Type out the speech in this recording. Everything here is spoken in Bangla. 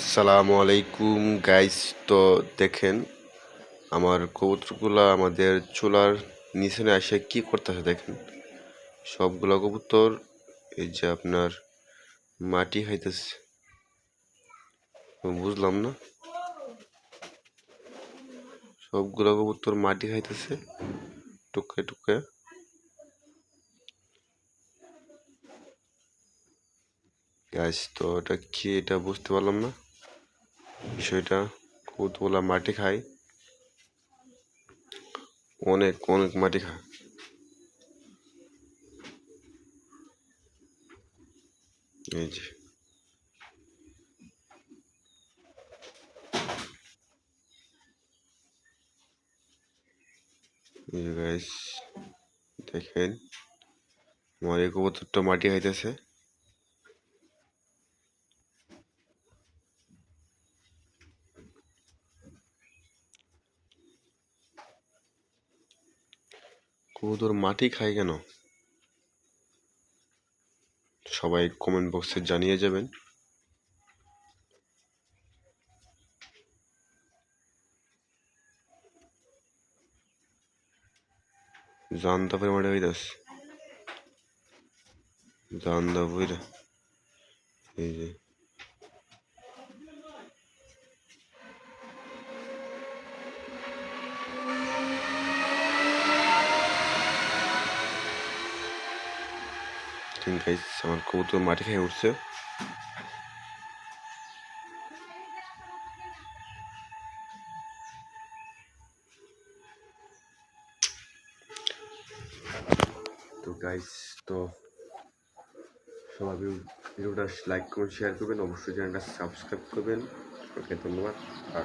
আসসালামু আলাইকুম গাইস তো দেখেন, আমার কবুতরগুলা আমাদের চুলার নিচে এসে কি করতেছে দেখেন। সবগুলা কবুতর, এই যে আপনার মাটি খাইতেছে। বুঝলাম না। সবগুলা কবুতর মাটি খাইতেছে টুকে টুকে গাইস তো এটা কি, এটা বুঝতে পারলাম না। বিষয়টা, কতগুলা মাটি খায়? অনেক অনেক মাটি খায়। এই যে। দেখেন, আমার এই কবুতরটা মাটি খাইতেছে। কবুতর মাটি খায় কেন? সবাই কমেন্ট বক্সে জানিয়ে যাবেন। জানতে পারে মাঠে জানদা বইরা এই যে। ঠিক গাইস আমার কবুতর মাটি খেয়ে উঠছে। তো গাইস তো সবাই ভিডিওটা লাইক করবেন শেয়ার করবেন, অবশ্যই চ্যানেলটা সাবস্ক্রাইব করবেন। ওকে, ধন্যবাদ, আর